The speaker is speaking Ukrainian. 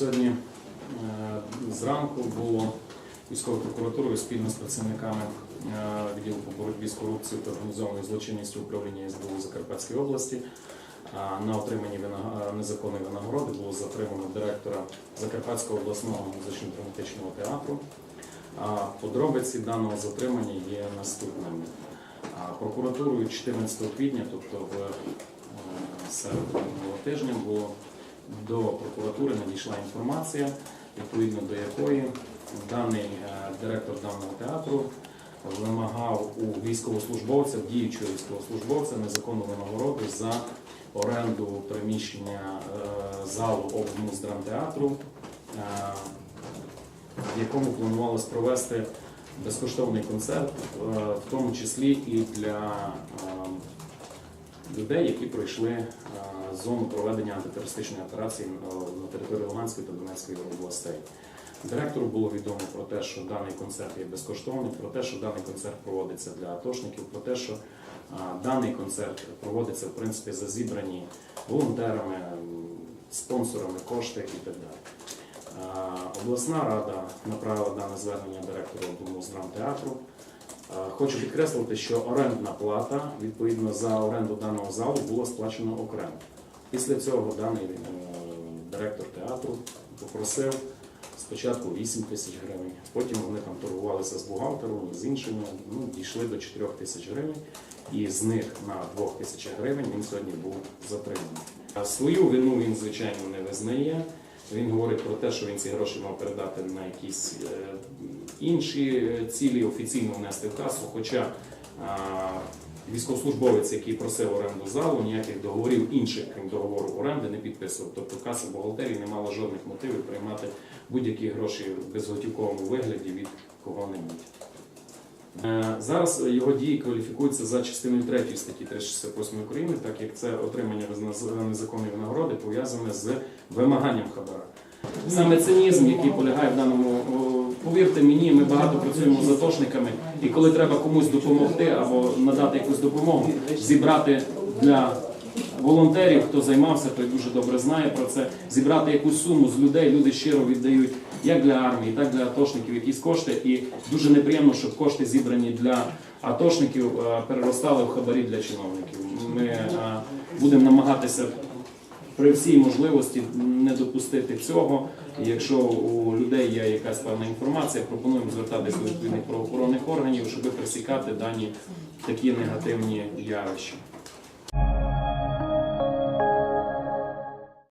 Сьогодні е, зранку було військовою прокуратурою спільно з працівниками е, відділу по боротьбі з корупцією та організованою злочинністю управління СБУ Закарпатської області. На отриманні незаконної винагороди було затримано директора Закарпатського обласного музично-драматичного театру. Подробиці даного затримання є наступними. Прокуратурою 14 квітня, тобто в е, середу тижня, було до прокуратури надійшла інформація, відповідно до якої даний е, директор даного театру вимагав у військовослужбовця, діючого військовослужбовця, незаконну винагороду за оренду приміщення е, залу облмуздрамтеатру, е, в якому планувалось провести безкоштовний концерт, в тому числі і для людей, які пройшли е, зону проведення антитерористичної операції е, на території Луганської та Донецької областей. Директору було відомо про те, що даний концерт є безкоштовним, про те, що даний концерт проводиться для атошників, про те, що е, даний концерт проводиться в принципі за зібрані волонтерами, спонсорами кошти і так далі. Обласна рада направила дане звернення директору Облмуздрамтеатру. Е, Хочу підкреслити, що орендна плата відповідно за оренду даного залу була сплачена окремо. Після цього даний е, директор театру попросив спочатку 8 тисяч гривень, потім вони там торгувалися з бухгалтером з іншими, ну, дійшли до 4 тисяч гривень, і з них на 2 тисячах гривень він сьогодні був затриманий. Свою вину він, звичайно, не визнає. Він говорить про те, що він ці гроші мав передати на якісь е, інші е, цілі офіційно внести в касу. Хоча військовослужбовець, який просив оренду залу, ніяких договорів інших, крім договору оренди, не підписував. Тобто каса бухгалтерії не мала жодних мотивів приймати будь-які гроші в безготівковому вигляді від кого-небудь. Е, Зараз його дії кваліфікуються за частиною 3 статті 368 України, так як це отримання незаконної винагороди пов'язане з вимаганням хабара. Саме цинізм, який полягає в даному, повірте мені, ми багато працюємо з атошниками, і коли треба комусь допомогти або надати якусь допомогу, зібрати для волонтерів, хто займався, той дуже добре знає про це. Зібрати якусь суму з людей, люди щиро віддають як для армії, так і для атошників якісь кошти. І дуже неприємно, щоб кошти зібрані для атошників е, переростали в хабарі для чиновників. Ми е, будемо намагатися при всій можливості не допустити цього. Якщо у людей є якась певна інформація, пропонуємо звертатися до відповідних правоохоронних органів, щоб пресікати дані такі негативні явища.